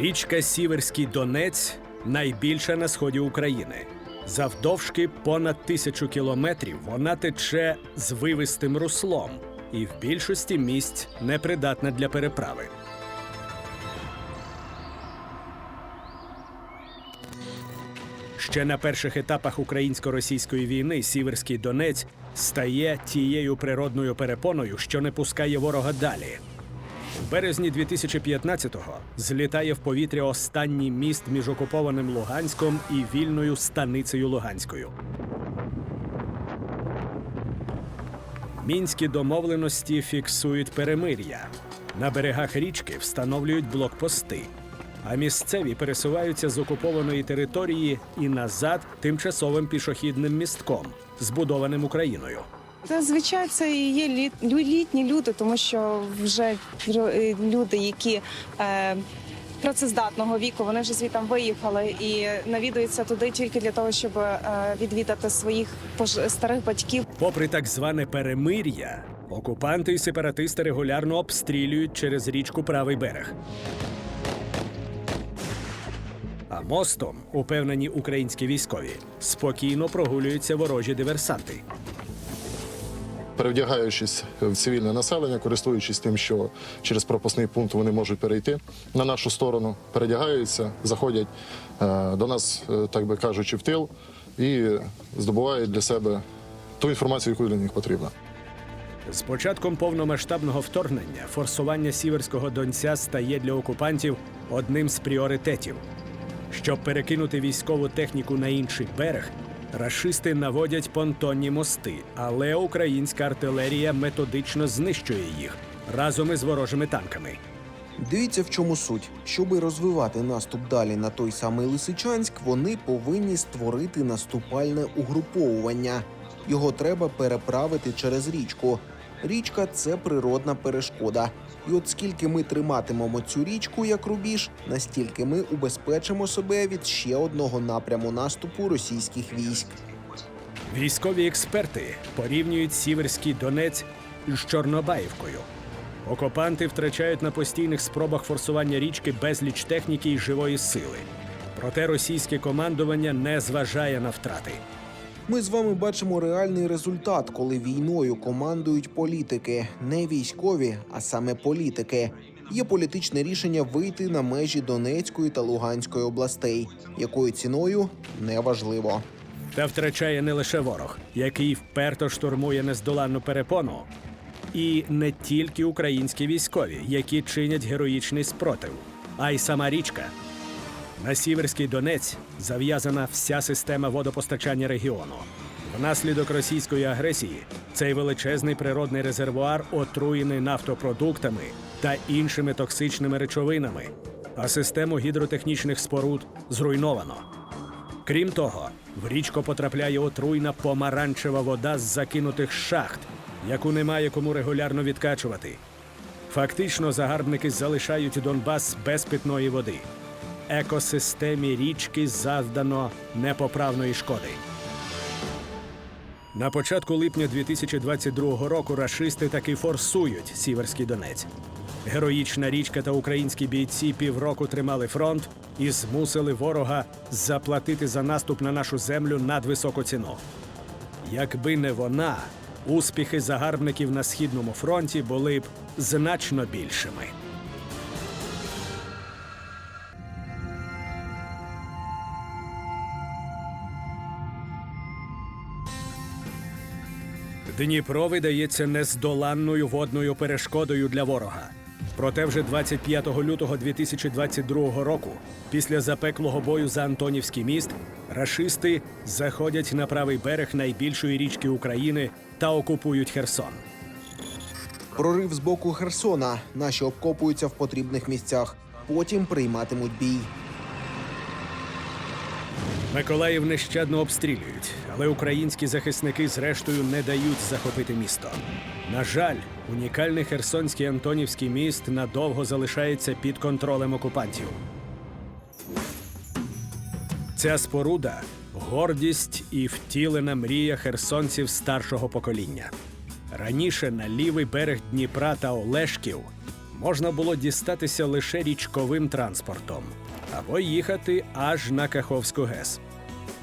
Річка Сіверський Донець найбільша на сході України. Завдовжки понад тисячу кілометрів вона тече з вивистим руслом і в більшості місць непридатна для переправи. Ще на перших етапах українсько-російської війни Сіверський Донець стає тією природною перепоною, що не пускає ворога далі. Березні 2015-го злітає в повітря останній міст між окупованим Луганськом і вільною станицею Луганською. Мінські домовленості фіксують перемир'я. На берегах річки встановлюють блокпости, а місцеві пересуваються з окупованої території і назад тимчасовим пішохідним містком, збудованим Україною. Зазвичай це і є літ, літні люди, тому що вже е, люди, які е, працездатного віку, вони вже звідти виїхали і навідуються туди тільки для того, щоб е, відвідати своїх старих батьків. Попри так зване перемир'я, окупанти і сепаратисти регулярно обстрілюють через річку правий берег. А мостом, упевнені українські військові, спокійно прогулюються ворожі диверсанти. Перевдягаючись в цивільне населення, користуючись тим, що через пропускний пункт вони можуть перейти на нашу сторону, передягаються, заходять е, до нас, е, так би кажучи, в тил і здобувають для себе ту інформацію, яку для них потрібна. З початком повномасштабного вторгнення форсування сіверського донця стає для окупантів одним з пріоритетів. Щоб перекинути військову техніку на інший берег, рашисти наводять понтонні мости, але українська артилерія методично знищує їх разом із ворожими танками. Дивіться, в чому суть. Щоби розвивати наступ далі на той самий Лисичанськ, вони повинні створити наступальне угруповування. Його треба переправити через річку. Річка це природна перешкода. І от скільки ми триматимемо цю річку як рубіж, настільки ми убезпечимо себе від ще одного напряму наступу російських військ. Військові експерти порівнюють Сіверський Донець з Чорнобаївкою. Окупанти втрачають на постійних спробах форсування річки безліч техніки і живої сили. Проте російське командування не зважає на втрати. Ми з вами бачимо реальний результат, коли війною командують політики, не військові, а саме політики. Є політичне рішення вийти на межі Донецької та Луганської областей, якою ціною неважливо. Та втрачає не лише ворог, який вперто штурмує нездоланну перепону, і не тільки українські військові, які чинять героїчний спротив, а й сама річка. На Сіверський Донець зав'язана вся система водопостачання регіону. Внаслідок російської агресії цей величезний природний резервуар отруєний нафтопродуктами та іншими токсичними речовинами, а систему гідротехнічних споруд зруйновано. Крім того, в річку потрапляє отруйна помаранчева вода з закинутих шахт, яку немає кому регулярно відкачувати. Фактично, загарбники залишають Донбас без питної води. Екосистемі річки завдано непоправної шкоди. На початку липня 2022 року рашисти таки форсують Сіверський Донець. Героїчна річка та українські бійці півроку тримали фронт і змусили ворога заплатити за наступ на нашу землю надвисоку ціну. Якби не вона, успіхи загарбників на східному фронті були б значно більшими. Дніпро видається нездоланною водною перешкодою для ворога. Проте вже 25 лютого 2022 року, після запеклого бою за Антонівський міст, рашисти заходять на правий берег найбільшої річки України та окупують Херсон. Прорив з боку Херсона. Наші обкопуються в потрібних місцях. Потім прийматимуть бій. Миколаїв нещадно обстрілюють, але українські захисники зрештою не дають захопити місто. На жаль, унікальний херсонський Антонівський міст надовго залишається під контролем окупантів. Ця споруда гордість і втілена мрія херсонців старшого покоління. Раніше на лівий берег Дніпра та Олешків можна було дістатися лише річковим транспортом або їхати аж на Каховську ГЕС.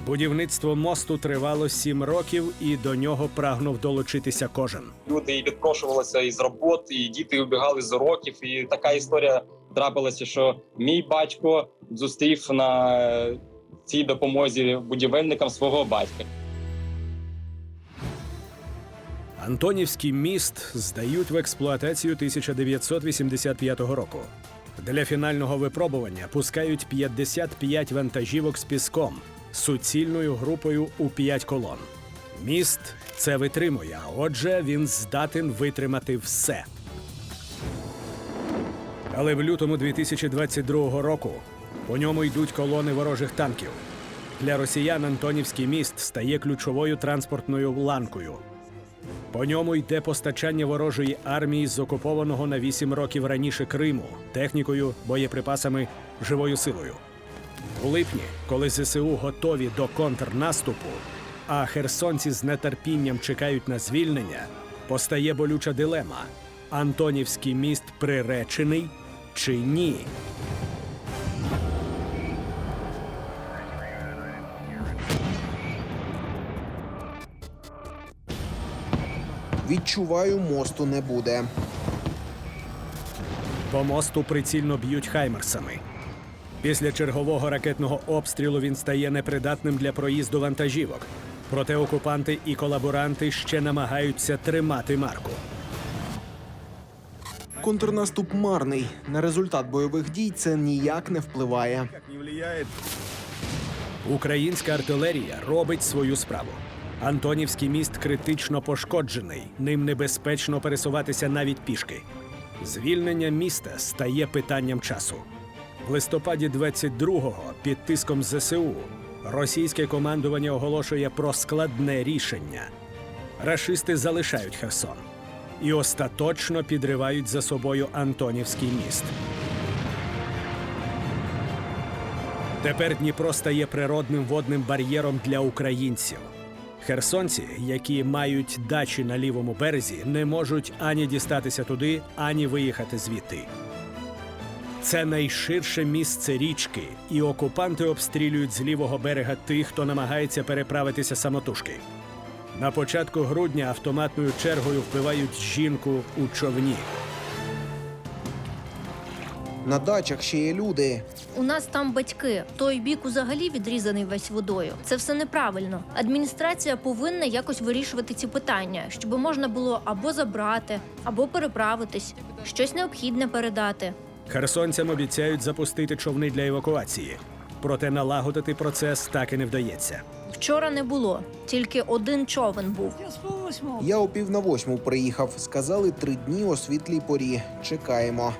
Будівництво мосту тривало сім років, і до нього прагнув долучитися кожен. люди і відпрошувалися із робот, і діти убігали з уроків. І така історія трапилася, що мій батько зустрів на е, цій допомозі будівельникам свого батька. Антонівський міст здають в експлуатацію 1985 року. Для фінального випробування пускають 55 вантажівок з піском суцільною групою у 5 колон. Міст це витримує, а отже, він здатен витримати все. Але в лютому 2022 року по ньому йдуть колони ворожих танків. Для росіян Антонівський міст стає ключовою транспортною ланкою. По ньому йде постачання ворожої армії з окупованого на 8 років раніше Криму, технікою, боєприпасами, живою силою. У липні, коли ЗСУ готові до контрнаступу, а херсонці з нетерпінням чекають на звільнення, постає болюча дилема: Антонівський міст приречений чи ні? Відчуваю, мосту не буде. По мосту прицільно б'ють хаймерсами. Після чергового ракетного обстрілу він стає непридатним для проїзду вантажівок. Проте окупанти і колаборанти ще намагаються тримати марку. Контрнаступ марний. На результат бойових дій це ніяк не впливає. Українська артилерія робить свою справу. Антонівський міст критично пошкоджений. Ним небезпечно пересуватися навіть пішки. Звільнення міста стає питанням часу. В листопаді 22-го під тиском ЗСУ російське командування оголошує про складне рішення. Рашисти залишають Херсон і остаточно підривають за собою Антонівський міст. Тепер Дніпро стає природним водним бар'єром для українців. Херсонці, які мають дачі на лівому березі, не можуть ані дістатися туди, ані виїхати звідти. Це найширше місце річки, і окупанти обстрілюють з лівого берега тих, хто намагається переправитися самотужки. На початку грудня автоматною чергою вбивають жінку у човні. На дачах ще є люди. У нас там батьки. Той бік взагалі відрізаний весь водою. Це все неправильно. Адміністрація повинна якось вирішувати ці питання, щоб можна було або забрати, або переправитись, щось необхідне передати. Херсонцям обіцяють запустити човни для евакуації. Проте налагодити процес так і не вдається. Вчора не було, тільки один човен був. Я о пів на восьму приїхав. Сказали три дні о світлій порі. Чекаємо.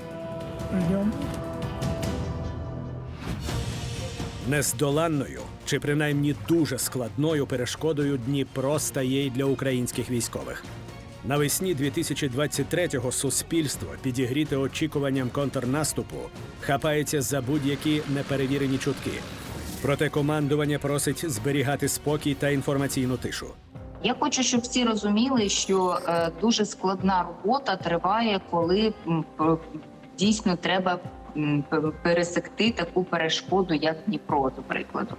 Нездоланною чи принаймні дуже складною перешкодою Дніпро стає й для українських військових. Навесні 2023-го суспільство, підігріте очікуванням контрнаступу, хапається за будь-які неперевірені чутки. Проте командування просить зберігати спокій та інформаційну тишу. Я хочу, щоб всі розуміли, що е, дуже складна робота триває, коли дійсно треба пересекти таку перешкоду, як Дніпро, до прикладу,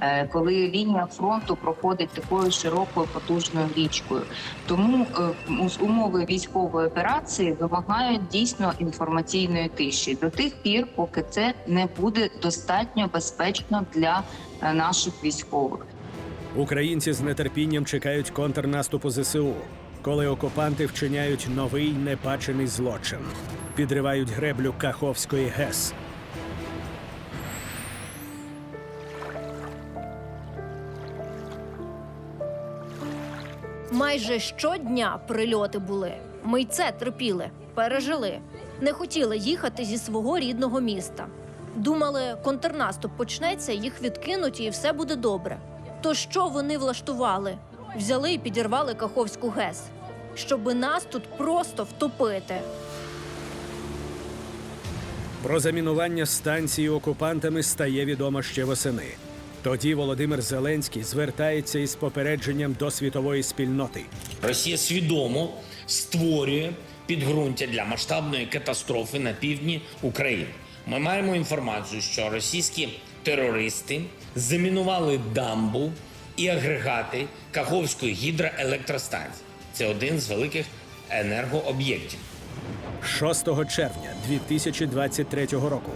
Е, коли лінія фронту проходить такою широкою потужною річкою. Тому е, умови військової операції вимагають дійсно інформаційної тиші до тих пір, поки це не буде достатньо безпечно для е, наших військових. Українці з нетерпінням чекають контрнаступу ЗСУ, коли окупанти вчиняють новий небачений злочин, підривають греблю Каховської ГЕС. Майже щодня прильоти були. Ми й це терпіли, пережили. Не хотіли їхати зі свого рідного міста. Думали, контрнаступ почнеться, їх відкинуть і все буде добре. То що вони влаштували? Взяли і підірвали Каховську ГЕС, щоби нас тут просто втопити. Про замінування станції окупантами стає відомо ще восени. Тоді Володимир Зеленський звертається із попередженням до світової спільноти. Росія свідомо створює підґрунтя для масштабної катастрофи на півдні України. Ми маємо інформацію, що російські терористи замінували дамбу і агрегати Каховської гідроелектростанції. Це один з великих енергооб'єктів. 6 червня 2023 року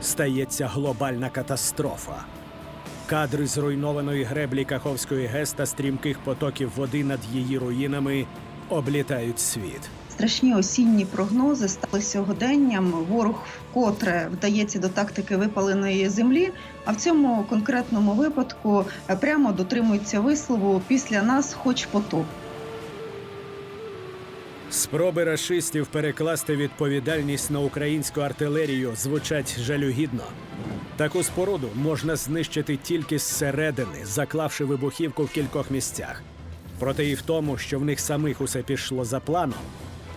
стається глобальна катастрофа. Кадри зруйнованої греблі Каховської ГЕС та стрімких потоків води над її руїнами облітають світ. Страшні осінні прогнози стали сьогоденням. Ворог вкотре вдається до тактики випаленої землі. А в цьому конкретному випадку е, прямо дотримується вислову після нас, хоч потоп. Спроби рашистів перекласти відповідальність на українську артилерію звучать жалюгідно. Таку споруду можна знищити тільки зсередини, заклавши вибухівку в кількох місцях. Проте і в тому, що в них самих усе пішло за планом,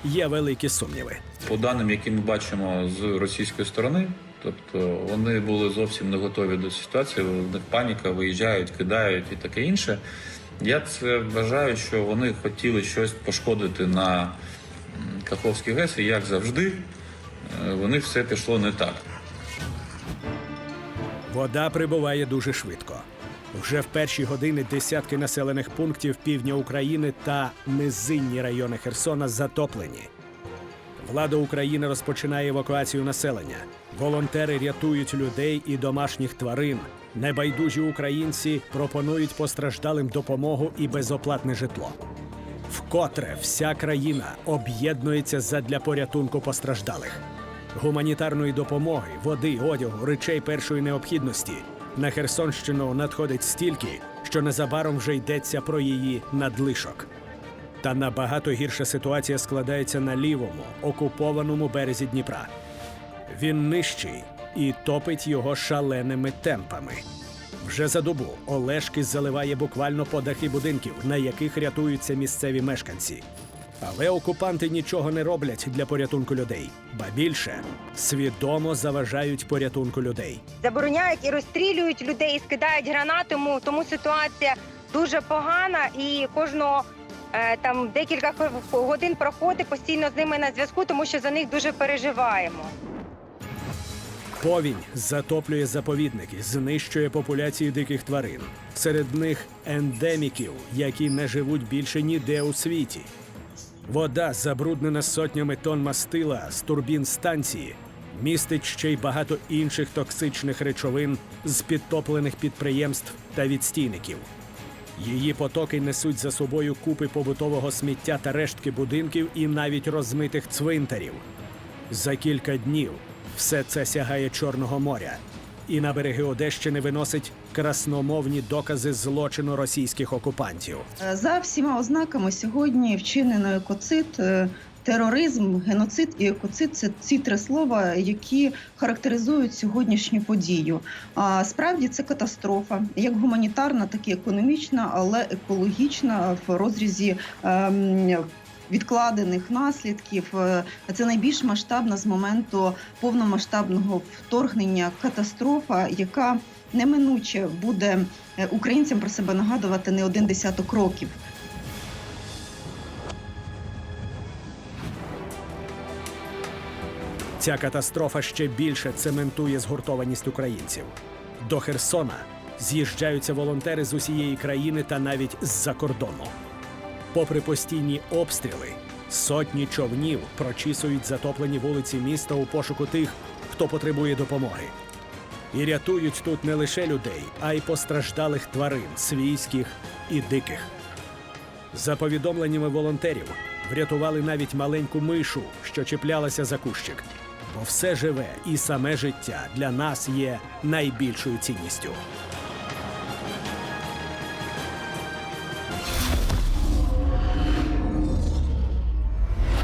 є великі сумніви. По даним, які ми бачимо з російської сторони, тобто вони були зовсім не готові до ситуації, в них паніка, виїжджають, кидають і таке інше. Я це вважаю, що вони хотіли щось пошкодити на Каховській ГЕС, і як завжди, е, вони все пішло не так. Вода прибуває дуже швидко. Вже в перші години десятки населених пунктів півдня України та низинні райони Херсона затоплені. Влада України розпочинає евакуацію населення. Волонтери рятують людей і домашніх тварин. Небайдужі українці пропонують постраждалим допомогу і безоплатне житло. Вкотре вся країна об'єднується задля порятунку постраждалих. Гуманітарної допомоги, води, одягу, речей першої необхідності на Херсонщину надходить стільки, що незабаром вже йдеться про її надлишок. Та набагато гірша ситуація складається на лівому, окупованому березі Дніпра. Він нижчий і топить його шаленими темпами. Вже за добу Олешки заливає буквально по дахи будинків, на яких рятуються місцеві мешканці. Але окупанти нічого не роблять для порятунку людей, ба більше свідомо заважають порятунку людей. забороняють і розстрілюють людей, і скидають гранати. Тому, ситуація дуже погана, і кожного е, там декілька годин проходить постійно з ними на зв'язку, тому що за них дуже переживаємо. Повінь затоплює заповідники, знищує популяції диких тварин. Серед них ендеміків, які не живуть більше ніде у світі. Вода, забруднена сотнями тонн мастила з турбін станції, містить ще й багато інших токсичних речовин з підтоплених підприємств та відстійників. Її потоки несуть за собою купи побутового сміття та рештки будинків і навіть розмитих цвинтарів. За кілька днів все це сягає Чорного моря, і на береги Одещини виносить красномовні докази злочину російських окупантів. Е, За всіма ознаками сьогодні вчинено екоцид. е, Тероризм, геноцид і екоцид це ці три слова, які характеризують сьогоднішню подію. А справді це катастрофа, як гуманітарна, так і економічна, але екологічна в розрізі ем, відкладених наслідків. Е, Це найбільш масштабна з моменту повномасштабного вторгнення катастрофа, яка неминуче буде е, українцям про себе нагадувати не один десяток років. Ця катастрофа ще більше цементує згуртованість українців. До Херсона з'їжджаються волонтери з усієї країни та навіть з-за кордону. Попри постійні обстріли, сотні човнів прочісують затоплені вулиці міста у пошуку тих, хто потребує допомоги. І рятують тут не лише людей, а й постраждалих тварин, свійських і диких. За повідомленнями волонтерів, врятували навіть маленьку мишу, що чіплялася за кущик. Бо все живе і саме життя для нас є найбільшою цінністю.